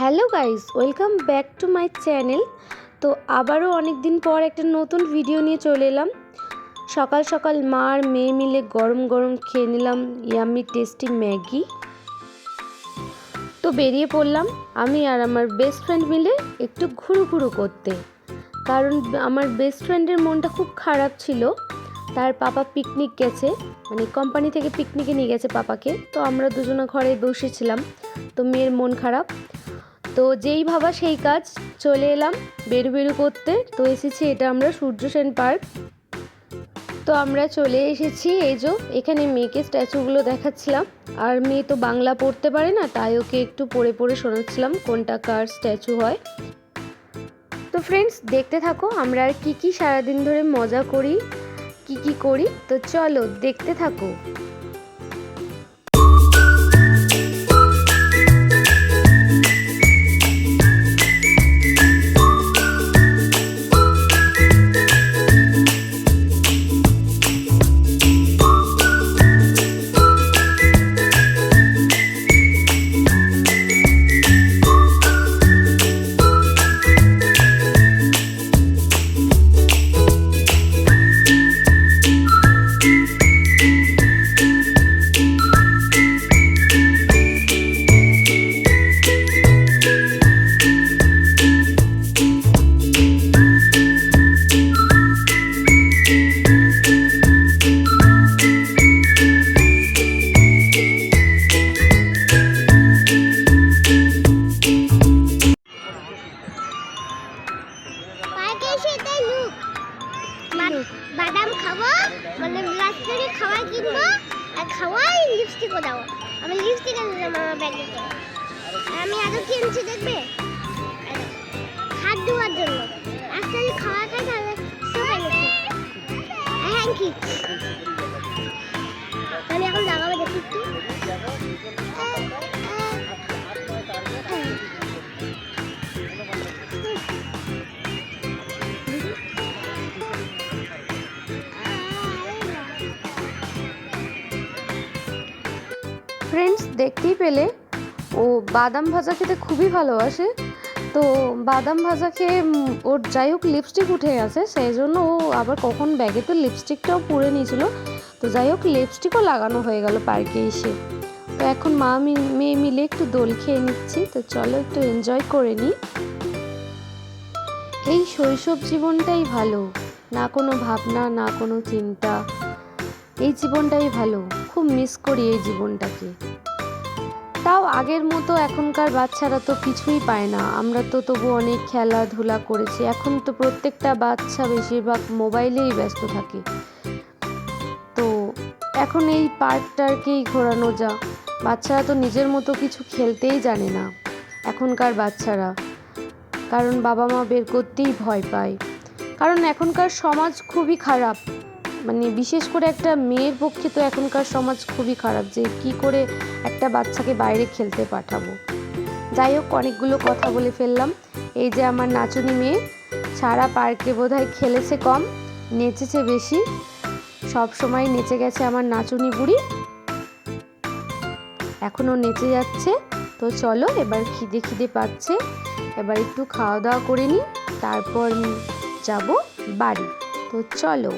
Hello guys, welcome back to my channel. তো আবারও অনেক দিন পর একটা নতুন ভিডিও নিয়ে চলে এলাম। সকাল সকাল মা আর মেয়ে মিলে গরম গরম খেয়ে নিলাম ইয়াম্মি টেস্টি ম্যাগি। তো বেরিয়ে পড়লাম আমি আর আমার বেস্ট ফ্রেন্ড মিলে একটু ঘুরু ঘুরু করতে। কারণ আমার বেস্ট ফ্রেন্ডের মনটা খুব খারাপ ছিল। তার পাপা পিকনিক গেছে মানে কোম্পানি থেকে পিকনিকে নিয়ে গেছে পাপাকে। তো আমরা দুজনে ঘরে বসেছিলাম। তো মেয়ের মন খারাপ। তো যেই ভাবা সেই কাজ চলে এলাম বেরু বেরু করতে। তো এসেছি এটা আমরা সূর্য সেন পার্ক। তো আমরা চলে এসেছি এই যে এখানে মেয়েকে স্ট্যাচুগুলো দেখাচ্ছিলাম। আর মেয়ে তো বাংলা পড়তে পারে না, তাই ওকে একটু পড়ে পড়ে শোনাচ্ছিলাম কোনটা কার স্ট্যাচু হয়। তো ফ্রেন্ডস দেখতে থাকো, আমরা আর কী কী সারাদিন ধরে মজা করি, কি কি করি। তো চলো দেখতে থাকো। খাওয়াই লিপস্টিকও দাও। আমি লিপস্টিক আনলাম আমার ব্যাগে আমি আরও কিনছি দেখবে? এই দেখো, হাত ধোয়ার জন্য। আজকাল খাওয়া খাই তাহলে সব এনেছি থ্যাংক ইউ আমি এখন লাগাবো দেখি একটু। ফ্রেন্ডস দেখতেই পেলে। ও বাদাম ভাজা খেতে খুবই ভালোবাসে। তো বাদাম ভাজা খেয়ে ওর যাই হোক লিপস্টিক উঠে গেছে। সেই জন্য ও আবার কখন ব্যাগে তো লিপস্টিকটাও পুড়ে নিয়েছিল। তো যাই হোক লিপস্টিকও লাগানো হয়ে গেল পার্কে এসে। তো এখন মা মেয়ে মিলে একটু দোল খেয়ে নিচ্ছি। তো চলো একটু এনজয় করে নিই। এই শৈশব জীবনটাই ভালো। না কোনো ভাবনা, না কোনো চিন্তা। এই জীবনটাই ভালো। খুব মিস করি এই জীবনটাকে। তাও আগের মতো এখনকার বাচ্চারা তো কিছুই পায় না। আমরা তো তবু অনেক খেলাধুলা করেছি। এখন তো প্রত্যেকটা বাচ্চা বেশিরভাগ মোবাইলেই ব্যস্ত থাকে। তো এখন এই পার্কটাকেই ঘোরানো যা। বাচ্চারা তো নিজের মতো কিছু খেলতেই জানে না, এখনকার বাচ্চারা। কারণ বাবা মা বের করতেই ভয় পায়। কারণ এখনকার সমাজ খুবই খারাপ। মানে বিশেষ করে একটা মেয়ের পক্ষে তো এখনকার সমাজ খুবই খারাপ যে কি করে একটা বাচ্চাকে বাইরে খেলতে পাঠাবো। যাই হোক, অনেকগুলো কথা বলে ফেললাম। এই যে আমার নাচুনি মেয়ে, সারা পার্কে বোধহয় খেলেছে কম, নেচেছে বেশি। সব সময় নেচে গেছে আমার নাচুনি বুড়ি। এখনও নেচে যাচ্ছে। তো চলো, এবার খিদে খিদে পাচ্ছে। এবার একটু খাওয়া দাওয়া করে নিই, তারপর যাব বাড়ি। তো চলো।